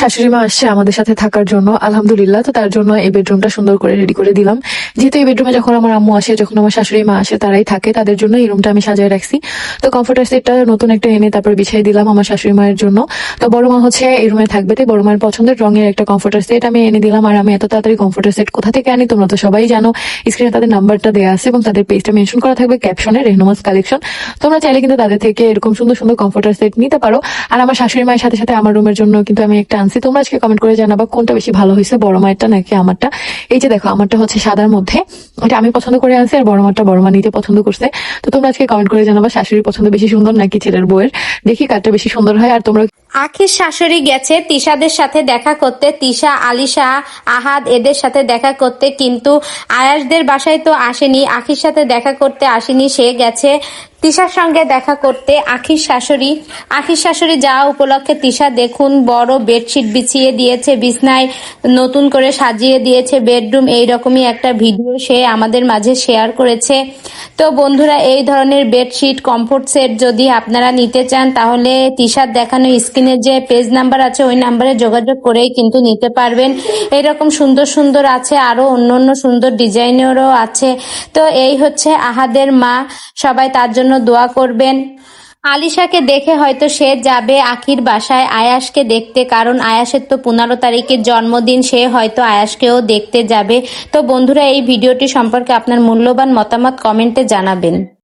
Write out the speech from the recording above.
শাশুড়ি মা আসছে আমাদের সাথে থাকার জন্য, আলহামদুলিল্লাহ, তো তার জন্য এই বেডরুমটা সুন্দর করে রেডি করে দিলাম। যেহেতু এই বেডরুমে যখন আমার আম্মু আসে, যখন আমার শাশুড়ি মা আসে, তারাই থাকে, তাদের জন্য এই রুমটা আমি সাজিয়ে রাখছি। তো কমফোর্টার সেটটা নতুন একটা এনে তারপর বিছিয়ে দিলাম আমার শাশুড়ি মায়ের জন্য। তো বড় মা হচ্ছে এই রুমে থাকবে তাই বড় মায়ের পছন্দের রঙের একটা কমফোর্টার সেট আমি এনে দিলাম। আর আমি এত তাড়াতাড়ি কমফোর্টার সেট কোথা থেকে আনি তোমরা তো সবাই জানো। স্ক্রিনে তাদের নাম্বারটা দেওয়া আছে এবং তাদের পেজটা মেনশন করা থাকবে ক্যাপশনে রেহনুমাস কালেকশন তোমরা চাইলে কিন্তু তাদের থেকে এরকম সুন্দর সুন্দর কমফোর্টার সেট নিতে পারো। আর আমার শাশুড়ি মায়ের সাথে সাথে আমার রুমের জন্য কিন্তু আমি একটা আনছি তোমরা আজকে কমেন্ট করে জানাবা কোনটা বেশি ভালো হয়েছে, বড় মায়েরটা নাকি আমারটা? এই যে দেখো, আমারটা হচ্ছে সাদার মধ্যে। এটা আমি পছন্দ করে আনছি আর বড় মাটা বড় মা নিতে পছন্দ করছে। তো তোমরা আজকে কমেন্ট করে জানাবা, শাশুড়ির পছন্দ বেশি সুন্দর নাকি ছেলের বউয়ের? দেখি কারটা বেশি সুন্দর হয় আর তোমরা আখির শাশুড়ি গেছে তিশাদের সাথে দেখা করতে। তিশা, আলিশা, আহাদ এদের সাথে দেখা করতে, কিন্তু আয়াসদের বাসায় তো আসেনি। আখির সাথে দেখা করতে আসেনি, সে গেছে তিশার সঙ্গে দেখা করতে। আখির শাশুড়ি আখির শাশুড়ি যাওয়া উপলক্ষে তিশা দেখুন বড় বেডশিট বিছিয়ে দিয়েছে, বিছনায় নতুন করে সাজিয়ে দিয়েছে। বেডরুম, এইরকমই একটা ভিডিও সে আমাদের মাঝে শেয়ার করেছে। তো বন্ধুরা, এই ধরনের বেডশিট কমফোর্ট সেট যদি আপনারা নিতে চান, তাহলে টিশার্ট দেখানো স্ক্রিনে যে পেজ নাম্বার আছে, ওই নাম্বারে যোগাযোগ করেই কিন্তু নিতে পারবেন। এরকম সুন্দর সুন্দর আছে, আরও অন্য অন্য সুন্দর ডিজাইনেরও আছে। তো এই হচ্ছে আহাদের মা, সবাই তার জন্য দোয়া করবেন। আলিশাকে দেখে হয়তো সে যাবে আখির বাসায় আয়াসকে দেখতে, কারণ আয়াসের তো পনেরো তারিখের জন্মদিন, সে হয়তো আয়াসকেও দেখতে যাবে। তো বন্ধুরা, এই ভিডিওটি সম্পর্কে আপনার মূল্যবান মতামত কমেন্টে জানাবেন।